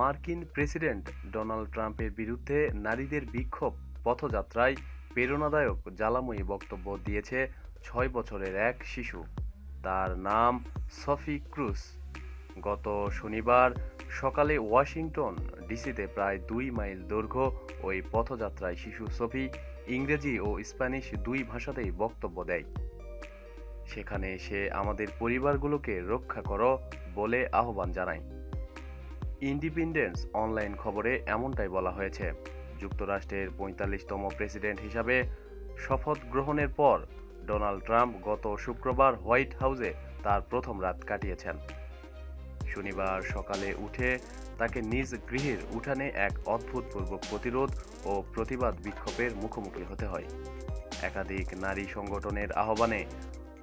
মার্কিন president Donald ট্রাম্পের বিরুদ্ধে নারীদের বিক্ষোভ পথযাত্রায় প্রেরণাদায়ক জ্বালাময়ী বক্তব্য দিয়েছে ছয় বছরের এক শিশু। তার নাম সফি ক্রুজ। গত শনিবার সকালে ওয়াশিংটন ডিসিতে প্রায় দুই মাইল দৈর্ঘ্য ওই পথযাত্রায় শিশু সফি ইংরেজি ও স্প্যানিশ দুই ভাষাতেই বক্তব্য দেয়। সেখানে সে আমাদের পরিবারগুলোকে রক্ষা করো বলে আহ্বান জানায়। ইন্ডিপেন্ডেন্স অনলাইন খবরে এমনটাই বলা হয়েছে। যুক্তরাষ্ট্রের পঁয়তাল্লিশতম প্রেসিডেন্ট হিসাবে শপথ গ্রহণের পর ডোনাল্ড ট্রাম্প গত শুক্রবার হোয়াইট হাউসে তার প্রথম রাত কাটিয়েছেন। শনিবার সকালে উঠে তাকে নিজ গৃহের উঠানে এক অদ্ভুতপূর্ব প্রতিরোধ ও প্রতিবাদ বিক্ষোভের মুখোমুখি হতে হয়। একাধিক নারী সংগঠনের আহ্বানে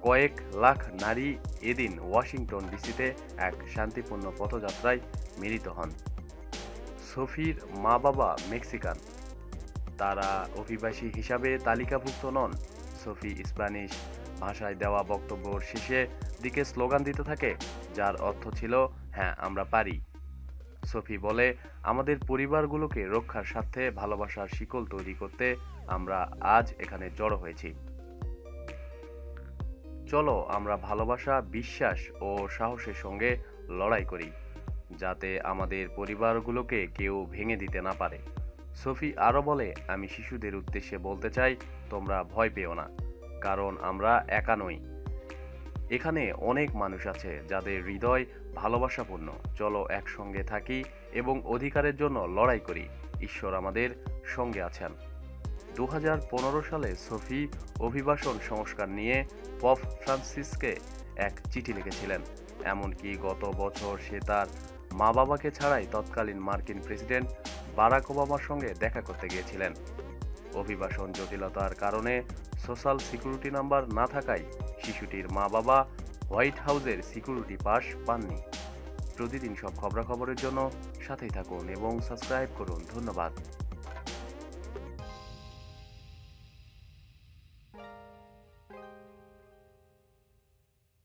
কয়েক লাখ নারী এদিন ওয়াশিংটন ডিসিতে এক শান্তিপূর্ণ পথযাত্রায় মিলিত হন। সোফির মা বাবা মেক্সিকান। তারা অভিবাসী হিসাবে তালিকাভুক্ত নন। সোফি স্প্যানিশ ভাষায় দেওয়া বক্তব্যর শেষে দিকে স্লোগান দিতে থাকে, যার অর্থ ছিল হ্যাঁ আমরা পারি। সোফি বলে, আমাদের পরিবারগুলোকে রক্ষার স্বার্থে ভালোবাসার শিকল তৈরি করতে আমরা আজ এখানে জড়ো হয়েছি। চলো আমরা ভালোবাসা, বিশ্বাস ও সাহসের সঙ্গে লড়াই করি, যাতে আমাদের পরিবারগুলোকে কেউ ভেঙে দিতে না পারে। সোফি আরও বলে, আমি শিশুদের উদ্দেশ্যে বলতে চাই, তোমরা ভয় পেও না, কারণ আমরা একা নই। এখানে অনেক মানুষ আছে যাদের হৃদয় ভালোবাসাপূর্ণ। চলো একসঙ্গে থাকি এবং অধিকারের জন্য লড়াই করি। ঈশ্বর আমাদের সঙ্গে আছেন। দু হাজার পনেরো সালে সোফি অভিবাসন সংস্কার নিয়ে পপ ফ্রান্সিসকে এক চিঠি লিখেছিলেন। এমনকি গত বছর সে তার মা বাবাকে ছাড়াই তৎকালীন মার্কিন প্রেসিডেন্ট বারাক ওবামার সঙ্গে দেখা করতে গিয়েছিলেন। অভিবাসন জটিলতার কারণে সোশ্যাল সিকিউরিটি নাম্বার না থাকায় শিশুটির মা বাবা হোয়াইট হাউসের সিকিউরিটি পাস পাননি। প্রতিদিন সব খবরাখবরের জন্য সাথেই থাকুন এবং সাবস্ক্রাইব করুন। ধন্যবাদ।